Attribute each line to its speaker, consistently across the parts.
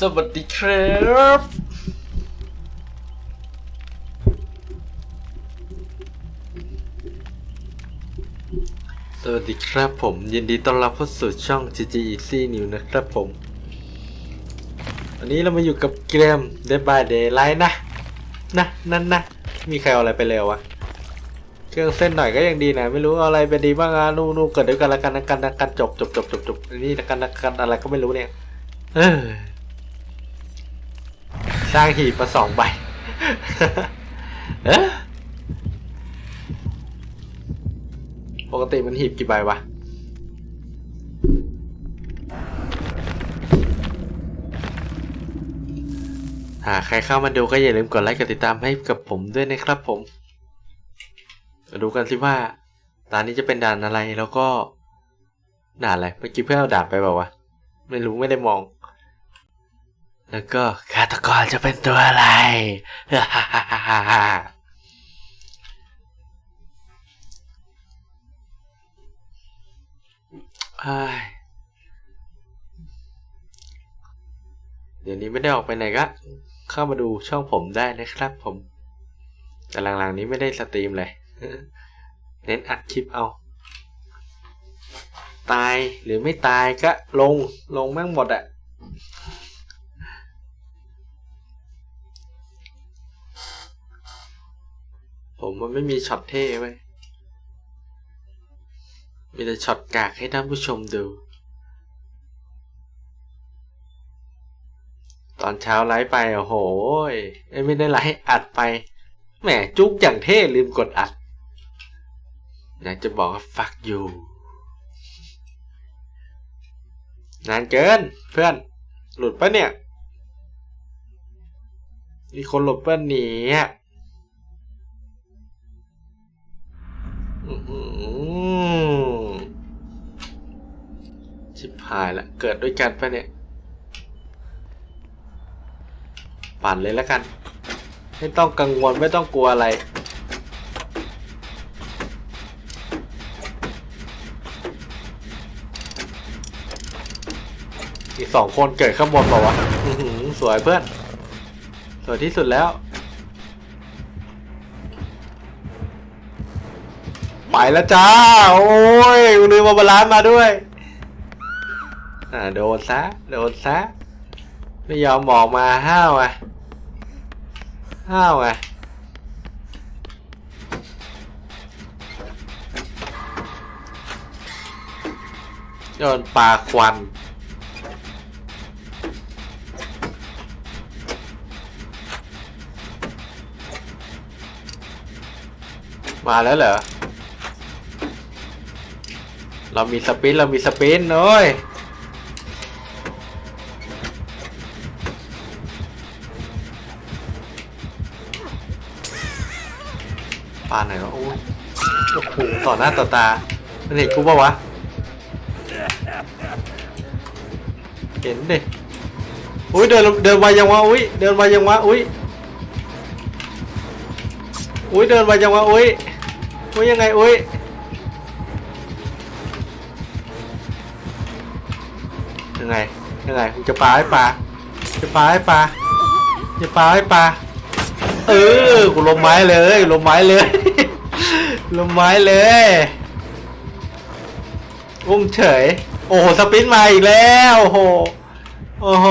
Speaker 1: สวัสดีครับสวัสดีครับผม ยินดีต้อนรับเข้าสู่ช่อง GG Easy New นะครับผมวันนี้เรามาอยู่กับเกม Dead by Daylight นะ นะนั่นนะ มีใครเอาอะไรไปเร็ววะ เครื่องเส้นหน่อยก็ยังดีนะ ไม่รู้เอาอะไรไปดีบ้างอะนู่นนู่นเกิดด้วยกันละกันละกันละกันจบจบจบจบจบอันนี้ละกันละกันอะไรก็ไม่รู้เนี่ย เออ สร้างหีบมาสองใบ เอ๊ะปกติมันหีบกี่ใบวะ หากใครเข้ามาดูก็อย่าลืมกดไลค์กดติดตามให้กับผมด้วยนะครับผม มาดูกันสิว่าด่านนี้จะเป็นด่านอะไรแล้วก็ด่านอะไร เมื่อกี้เพื่อนเอาด่านไปเปล่าวะ ไม่รู้ไม่ได้มอง แล้วก็ฆาตกรจะเป็นตัวอะไรอ้ายเดี๋ยวนี้ไม่ได้ออกไปไหนก็ เข้ามาดูช่องผมได้นะครับผม แต่หลังๆนี้ไม่ได้สตรีมเลย เน้นอัดคลิปเอา ตายหรือไม่ตายก็ลงลงแม่งหมดอะ ผมมันไม่มีช็อตเท่ไว้ยมีแต่ช็อตกากให้ท่านผู้ชมดู ตอนเช้าไลฟ์ไปโอ้โหไม่ได้ไลฟ์อัดไป แหมจุกอย่างเท่ลืมกดอัด อยากจะบอกว่า fuck you นานเกินเพื่อน หลุดปะเนี่ย มีคนหลุดปะเนี่ยอื้อหื ชิบหายละ เกิดด้วยกันปะเนี่ย ปั่นเลยแล้วกัน ไม่ต้องกังวลไม่ต้องกลัวอะไร อีกสองคนเกิดข้างบนเปล่าวะสวยเพื่อน สวยที่สุดแล้ว ไปแล้วจ้า โอ้ยลืมมาบาลานมาด้วยอ่าโดนซะ โดนซะ ไม่ยอมบอกมาห้าวอะห้าวอะโดนปลาควันมาแล้วเหรอ เรามีสปินเรามีสปินโอ้ยปาไหนวะโอ้ยโอ้โหต่อหน้าต่อตามันเห็นกูปะวะ เห็นดิอุ้ยเดินเดินมายังวะอุ้ยเดินมายังวะอุ้ยอุ้ยเดินมายังวะอุ้ยอุ้ยยังไงอุ้ย ยังไงยังไงมึงจะปาให้ปลาจะปาให้ปลาจะปาให้ปลาเออกูลมไม้เลยลมไม้เลยลมไม้เลยอุ้มเฉย โอ้โหสปินมาอีกแล้วโอ้โหโอ้โห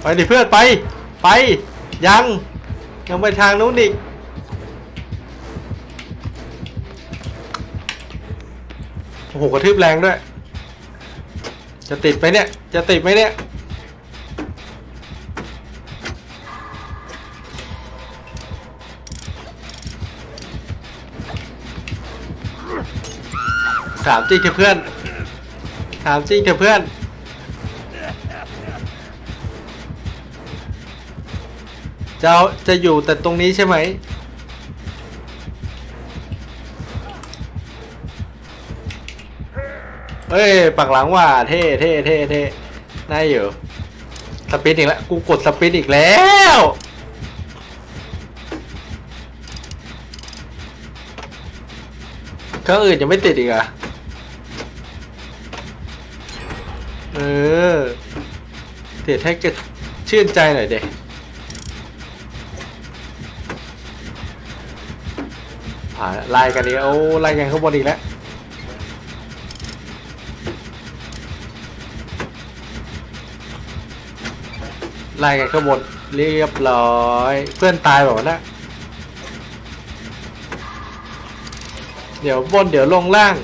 Speaker 1: ไปดิเพื่อนไป ไป ยังยังไปทางนู้นอีกโอ้โหกระทืบแรงด้วย จะติดไหมเนี่ย จะติดไหมเนี่ย ถามจริงเถอะเพื่อน ถามจริงเถอะเพื่อน จะจะอยู่แต่ตรงนี้ใช่ไหมเฮ้ย ปักหลังว่าเท่เท่เท่เท่น่าอยู่ สปินอีกแล้ว กูกดสปินอีกแล้ว เครื่องอื่นยังไม่ติดอีกอะเออติดให้เกิดชื่นใจหน่อยเด็ก ผ่านไล่กันดีโอ้ไล่กันข้างบนอีกแล้วไล่กันข้างบนเรียบร้อย เพื่อนตายแบบว่านะเดี๋ยวบนเดี๋ยวลงล่าง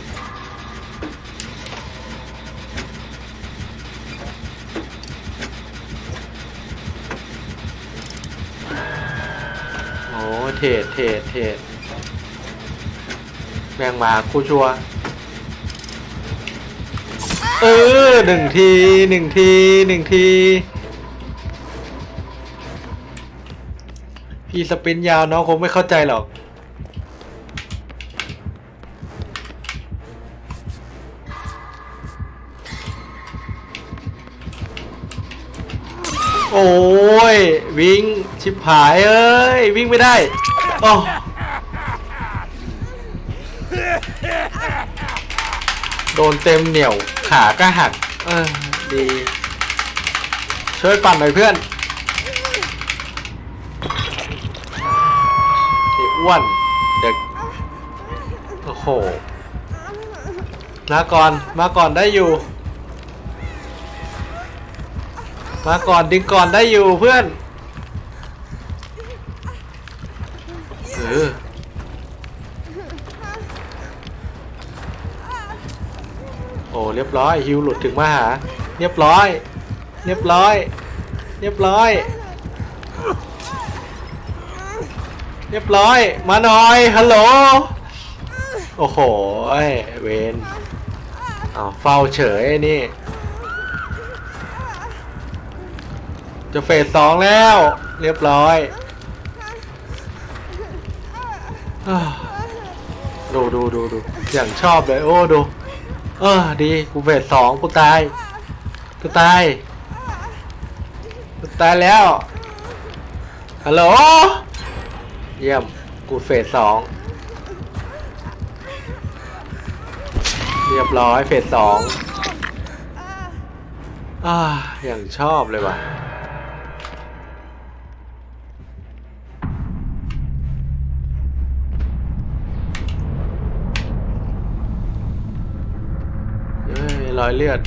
Speaker 1: โอ้เทรดเทรดเทรด แม่งมาคู่ชัวร์เออหนึ่งทีหนึ่งทีหนึ่งที พี่สปรินต์ยาวน้องคงไม่เข้าใจหรอก โอ้ย วิ่งชิบหายเอ้ย วิ่งไม่ได้ โอ้ โดนเต็มเหนียวขาก็หัก เออ ดี ช่วยปั่นหน่อยเพื่อนไอ้อ้วนเด็กโอ้โห มาก่อน มาก่อนได้อยู่ มาก่อนดึงก่อนได้อยู่เพื่อน เรียบร้อยฮิวหลุดถึงมาหา เรียบร้อย เรียบร้อย เรียบร้อย เรียบร้อย มาหน่อยฮัลโหลโอ้โหเวนอ้าวเฝ้าเฉยนี่ จะเฟสสองแล้ว เรียบร้อยดูดูดูดูอย่างชอบเลย โอ้ดู เออดีกูเฟสสองกูตายกูตายกูตายแล้วฮัลโหลเยี่ยมกูเฟสสองเรียบร้อยเฟสสองอ่าอย่างชอบเลยว่ะ เอ้ย รอยเลือด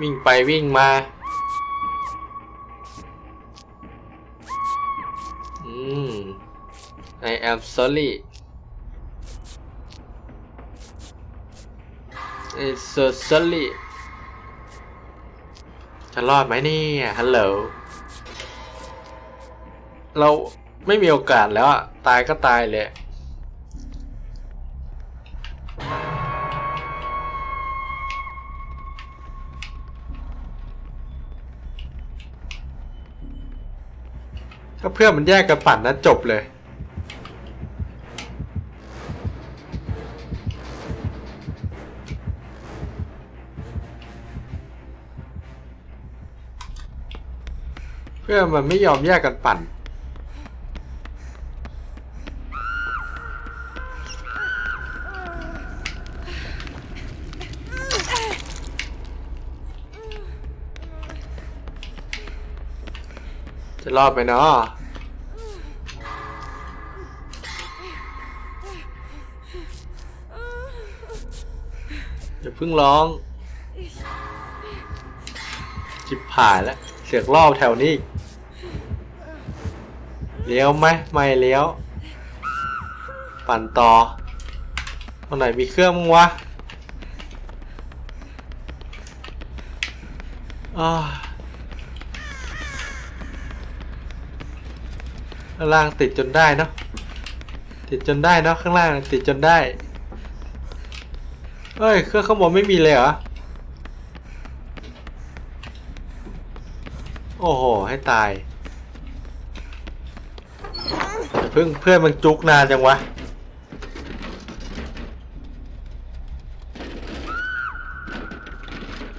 Speaker 1: วิ่งไปวิ่งมา อืม I am sorry it's so sorry จะรอดไหมเนี่ยฮัลโหลเราไม่มีโอกาสแล้วอะตายก็ตายเลยก็เพื่อนมันแยกกันปั่นนะจบเลย พื่อนมันไม่ยอมแยกกันปั่น จะรอดไหมเนาะอย่าเพิ่งร้อง จิบผ่านแล้วเสือกรอบแถวนี้อีก เลี้ยวไหมไม่เลี้ยว ปั่นต่อตรงไหนมีเครื่องมั้งวะอ้าวข้างล่างติดจนได้เนาะติดจนได้เนาะข้างล่างติดจนได้เฮ้ยเครื่องข้างบนไม่มีเลยเหรอโอ้โห ให้ตาย เพิ่งเพื่อนมันจุกนานจังวะ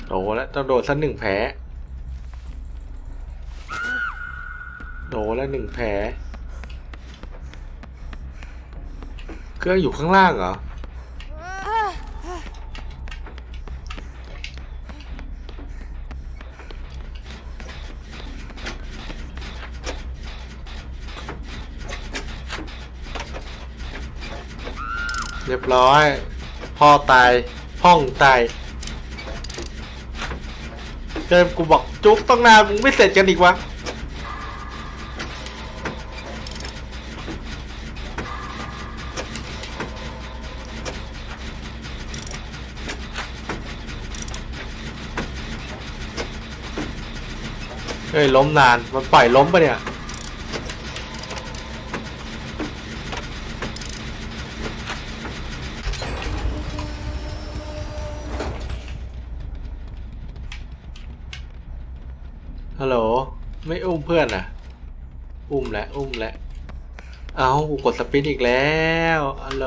Speaker 1: โอต้องโดนสักหนึ่งแผล โดนแล้วหนึ่งแผล เครื่องอยู่ข้างล่างเหรอ ร้อย พ่อตาย ห้องตายเกินกูบอกจุ๊บต้องนานมึงไม่เสร็จกันอีกวะเฮ้ยล้มนาน มันปล่อยล้มปะเนี่ย อุ้มเพื่อนอะ อุ้มแล้วอุ้มแล้วเอากูกดสปินอีกแล้วฮัลโหล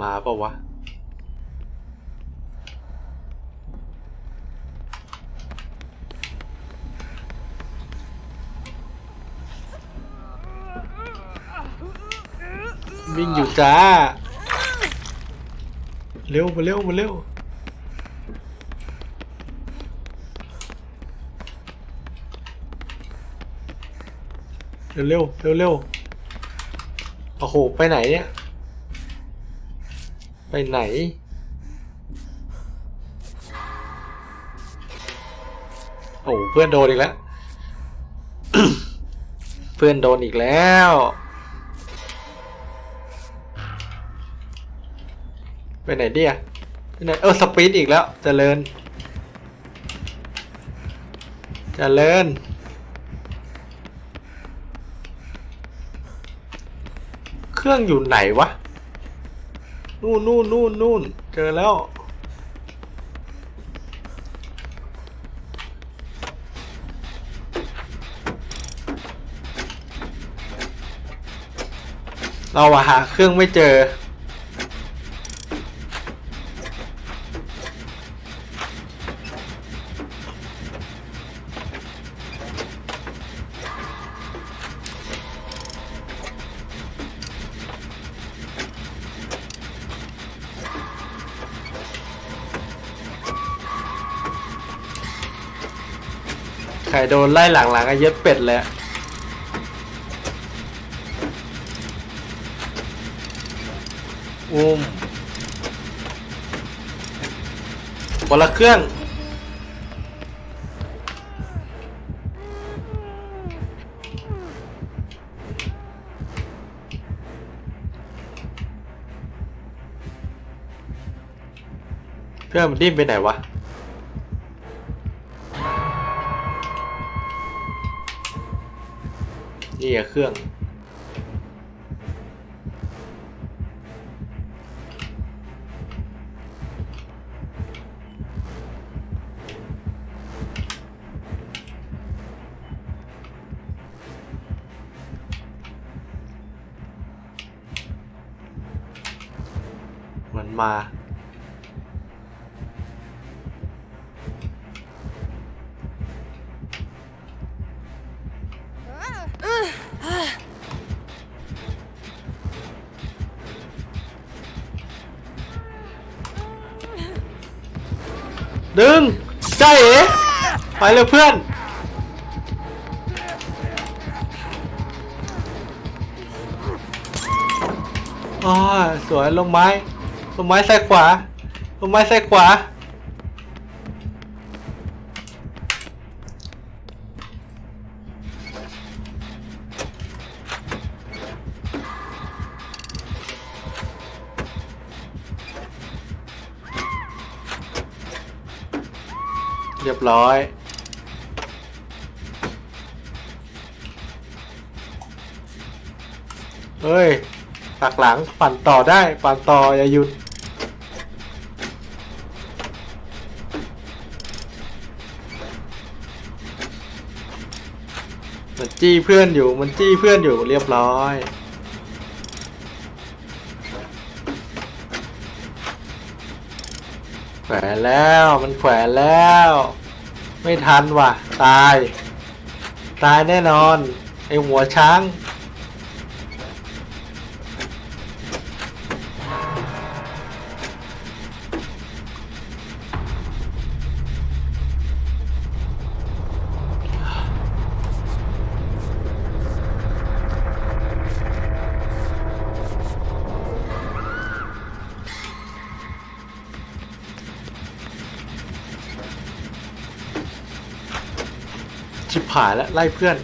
Speaker 1: มาปล่าวะ วิ่งอยู่ จ้า เร็วมาเร็วมาเร็วเร็วเร็วเร็วเร็วโอ้โห ไปไหนเนี่ย ไปไหน โอ้เพื่อนโดนอีกแล้ว เพื่อนโดนอีกแล้ว ไปไหนเดียไปไหนเออสปีดอีกแล้วเจริญเจริญเครื่องอยู่ไหนวะ นู่นนู่นนู่นนู่นเจอแล้วเราหาเครื่องไม่เจอ โดนไล่หลังๆก็เย็ดเป็ดเลยอะอุ้มคนละเครื่องเพื่อนมันดิ้นไปไหนวะ นี่อะเครื่อง มันมา ไปเลยเพื่อน อ๋อ สวยลงไม้ ลงไม้ใส่ขวา ลงไม้ใส่ขวา เรียบร้อย เฮ้ยปักหลังปั่นต่อได้ ปั่นต่ออย่าหยุด มันจี้เพื่อนอยู่ มันจี้เพื่อนอยู่เรียบร้อยแขวนแล้วมันแขวนแล้ว ไม่ทันว่ะ ตาย ตายแน่นอน ไอหัวช้าง ชิบหายแล้วไล่เพื่อน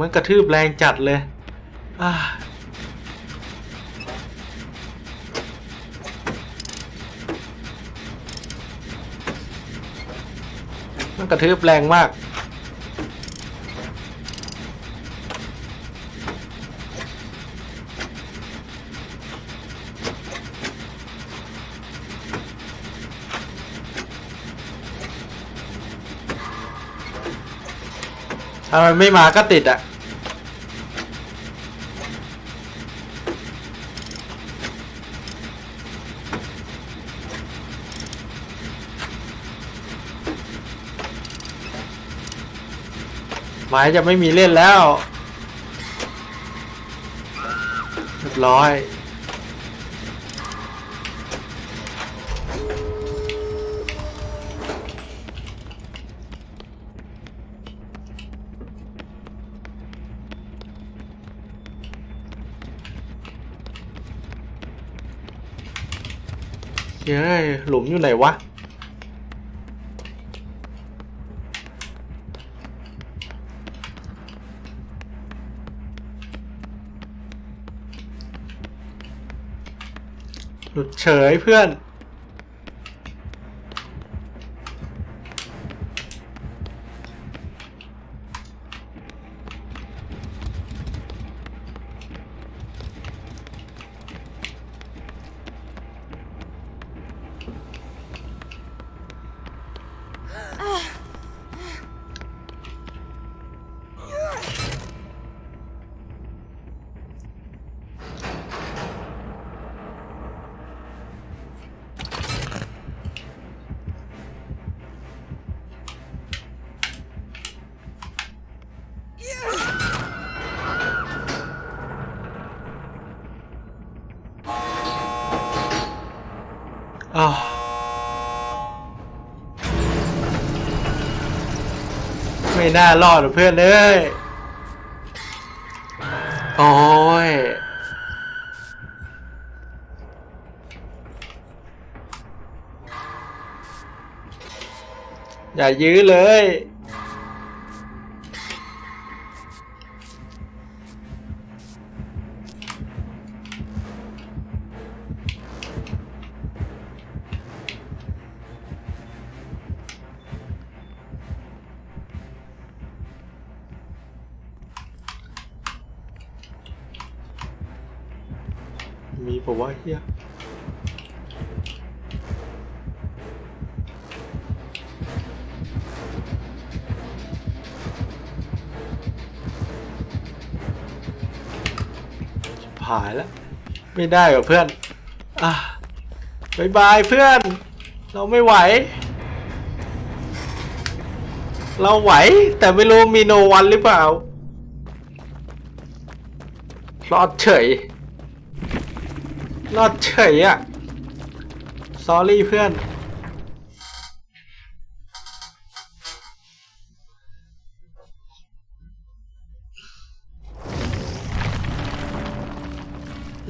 Speaker 1: มันกระทืบแรงจัดเลย อ่า มันกระทืบแรงมาก ถ้ามันไม่มาก็ติดอะ หมายจะไม่มีเล่นแล้วเรียบร้อยเย้ยหลุมอยู่ไหนวะ หลุดเฉยเพื่อน อ้าวไม่น่ารอดหรอกเพื่อนเอ้ยโอ้ยอย่ายื้อเลย มีปะวะเฮียผายแล้ว ไม่ได้กับเพื่อน อะบายบายเพื่อน เราไม่ไหว เราไหว แต่ไม่รู้มีโนวันหรือเปล่ารอดเฉย รอดเฉยอะสอรี่เพื่อน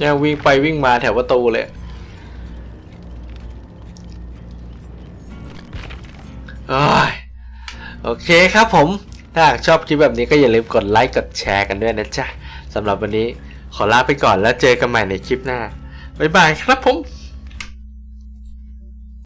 Speaker 1: ยังวิ่งไปวิ่งมาแถวประตูเลยโอ้ยโอเคครับผม ถ้าหากชอบคลิปแบบนี้ก็อย่าลืมกดไลค์ กดแชร์กันด้วยนะจ๊ะ สำหรับวันนี้ขอลาไปก่อนแล้วเจอกันใหม่ในคลิปหน้า บ๊ายบายครับผม